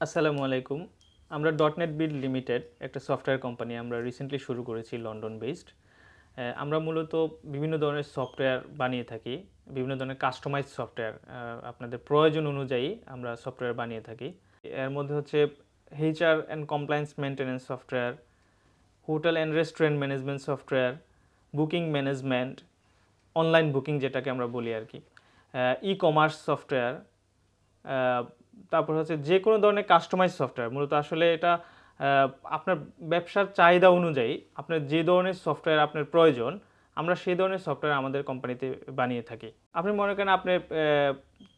আসসালামু আলাইকুম। আমরা. ডট নেট বিল লিমিটেড একটা সফটওয়্যার কোম্পানি আমরা রিসেন্টলি শুরু করেছি লন্ডন বেসড আমরা মূলত বিভিন্ন ধরনের সফটওয়্যার বানিয়ে থাকি, বিভিন্ন ধরনের কাস্টমাইজ সফটওয়্যার আপনাদের প্রয়োজন অনুযায়ী আমরা সফটওয়্যার বানিয়ে থাকি। এর মধ্যে হচ্ছে HR and compliance maintenance software hotel and restaurant management software booking management online booking যেটাকে আমরা বলি আর কি। ই কমার্স সফটওয়্যার তারপর হচ্ছে যে কোনো ধরনের কাস্টমাইজ সফটওয়্যার মূলত আসলে এটা আপনার ব্যবসার চাহিদা অনুযায়ী আপনার যে ধরনের সফটওয়্যার আপনার প্রয়োজন, আমরা সেই ধরনের সফটওয়্যার আমাদের কোম্পানিতে বানিয়ে থাকি। আপনি মনে করেন আপনার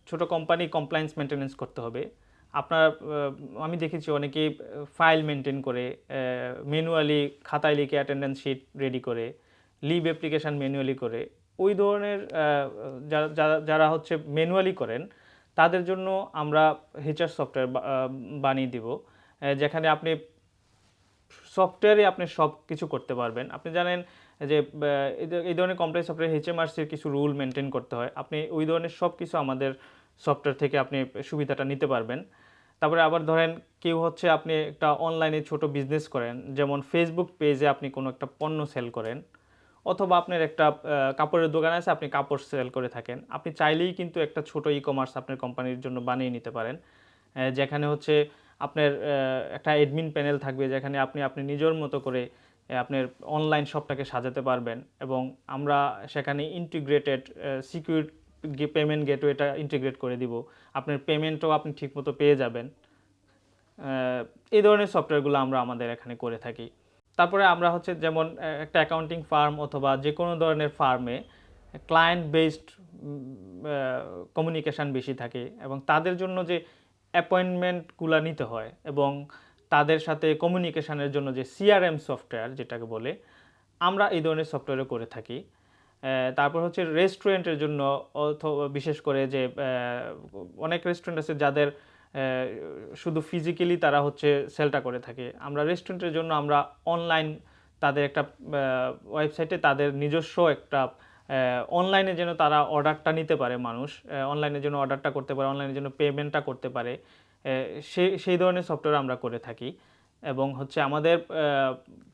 ছোট কোম্পানি কমপ্লায়েন্স মেনটেনেন্স করতে হবে। আপনার আমি দেখেছি অনেকেই ফাইল মেনটেন করে ম্যানুয়ালি খাতায় লিখে অ্যাটেন্ডেন্স শিট রেডি করে লিভ অ্যাপ্লিকেশান ম্যানুয়ালি করে, ওই ধরনের যারা যারা হচ্ছে ম্যানুয়ালি করেন তাদের জন্য আমরা হেচার সফটওয়্যার বানিয়ে দিব যেখানে আপনি সফটওয়্যারে আপনি সব কিছু করতে পারবেন। আপনি জানেন যে এই ধরনের কমপ্লেক্স সফটওয়্যার এইচএমআরসির কিছু রুল মেনটেন করতে হয়। আপনি ওই ধরনের সব কিছু আমাদের সফটওয়্যার থেকে আপনি সুবিধাটা নিতে পারবেন। তারপরে আবার ধরেন কেউ হচ্ছে আপনি একটা অনলাইনে ছোট বিজনেস করেন, যেমন ফেসবুক পেজে আপনি কোনো একটা পণ্য সেল করেন। অথবা আপনার একটা কাপড়ের দোকান আছে, আপনি কাপড় সেল করে থাকেন। আপনি চাইলেই কিন্তু একটা ছোট ই কমার্স আপনার কোম্পানির জন্য বানিয়ে নিতে পারেন। যেখানে হচ্ছে আপনার একটা এডমিন প্যানেল থাকবে, যেখানে আপনি আপনি নিজের মতো করে আপনার অনলাইন শপটাকে সাজাতে পারবেন এবং আমরা সেখানে ইন্টিগ্রেটেড সিকিউর পেমেন্ট গেটওয়েটা ইন্টিগ্রেট করে দিব। আপনার পেমেন্টও আপনি ঠিকমতো পেয়ে যাবেন। এই ধরনের সফটওয়্যারগুলো আমরা আমাদের এখানে করে থাকি। তারপরে আমরা হচ্ছে যেমন একটা অ্যাকাউন্টিং ফার্ম অথবা যে কোনো ধরনের ফার্মে ক্লায়েন্ট বেসড কমিউনিকেশান বেশি থাকে এবং তাদের জন্য যে অ্যাপয়েন্টমেন্টগুলো নিতে হয় এবং তাদের সাথে কমিউনিকেশানের জন্য যে সিআরএম সফটওয়্যার যেটাকে বলে, আমরা এই ধরনের সফটওয়্যারও করে থাকি। তারপর হচ্ছে রেস্টুরেন্টের জন্য বিশেষ করে যে অনেক রেস্টুরেন্ট আছে যাদের শুধু ফিজিক্যালি তারা হচ্ছে সেলটা করে থাকে। আমরা রেস্টুরেন্টের জন্য আমরা অনলাইন তাদের একটা ওয়েবসাইটে তাদের নিজস্ব একটা অনলাইনে যেন তারা অর্ডারটা নিতে পারে মানুষ অনলাইনে যেন অর্ডারটা করতে পারে অনলাইনে যেন পেমেন্টটা করতে পারে আহ, সেই ধরনের সফটওয়্যার আমরা করে থাকি। এবং হচ্ছে আমাদের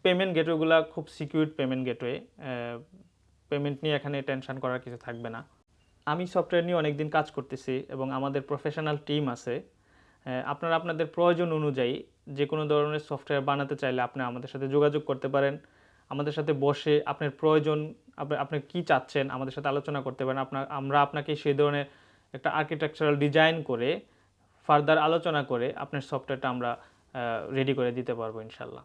পেমেন্ট গেটওয়েগুলো খুব সিকিউর পেমেন্ট গেটওয়ে পেমেন্ট নিয়ে এখানে টেনশন করার কিছু থাকবে না। আমি সফটওয়্যার নিয়ে অনেক দিন কাজ করতেছি এবং আমাদের প্রফেশনাল টিম আছে। আপনারা আপনাদের প্রয়োজন অনুযায়ী যে কোনো ধরনের সফটওয়্যার বানাতে চাইলে আপনি আমাদের সাথে যোগাযোগ করতে পারেন। আমাদের সাথে বসে আপনার প্রয়োজন, আপনি কি কী চাচ্ছেন আমাদের সাথে আলোচনা করতে পারেন। আপনার, আমরা আপনাকে সেই ধরনের একটা আর্কিটেকচারাল ডিজাইন করে ফার্দার আলোচনা করে আপনার সফটওয়্যারটা আমরা রেডি করে দিতে পারব ইনশাল্লাহ